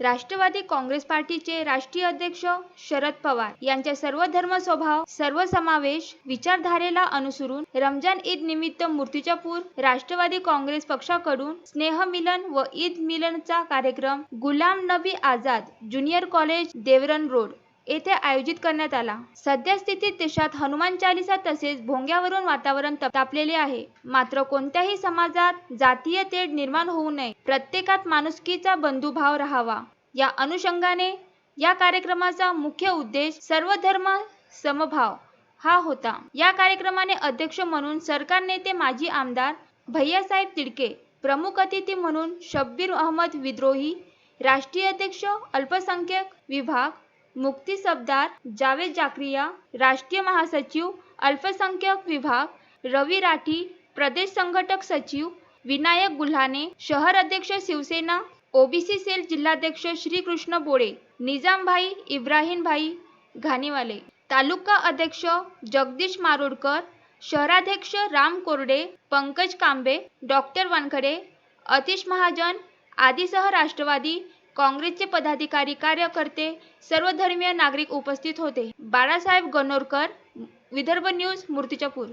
राष्ट्रवादी काँग्रेस पार्टीचे राष्ट्रीय अध्यक्ष शरद पवार यांच्या सर्व धर्म स्वभाव सर्व समावेश विचारधारेला अनुसरून रमजान ईद निमित्त मूर्तिजापूर राष्ट्रवादी काँग्रेस पक्षाकडून स्नेह मिलन व ईद मिलनचा कार्यक्रम Ghulam Nabi Azad junior college Devran road येथे आयोजित करण्यात आला. सध्या स्थितीत देशात हनुमान चालिसा तसेच भोंग्यावरून वातावरण तापलेले आहे. मात्र कोणत्याही समाजात जातीय तेढ निर्माण होऊ नये. प्रत्येकात माणुसकीचा बंधुभाव राहावा. या अनुषंगाने या कार्यक्रमाचा मुख्य उद्देश सर्व धर्म समभाव हा होता. या कार्यक्रमाने अध्यक्ष म्हणून सरकार नेते माजी आमदार भैयासाहेब तिडके प्रमुख अतिथी म्हणून शब्बीर अहमद विद्रोही राष्ट्रीय अध्यक्ष अल्पसंख्याक विभाग मुक्ती सबदार जावेद जाकरिया राष्ट्रीय महासचिव अल्पसंख्याक विभाग रवी राठी प्रदेश संघटक सचिव विनायक गुल्हाने शहर अध्यक्ष शिवसेना ओबीसी सेल जिल्हाध्यक्ष श्रीकृष्ण बोळे निजामभाई इब्राहिमभाई घाणीवाले. तालुका अध्यक्ष जगदीश मारोडकर शहराध्यक्ष राम कोरडे पंकज कांबे डॉक्टर वानखडे अतिश महाजन आदीसह राष्ट्रवादी काँग्रेसचे पदाधिकारी कार्यकर्ते सर्व धर्मीय नागरिक उपस्थित होते. बाळासाहेब गणोरकर विदर्भ न्यूज मूर्तिजापूर.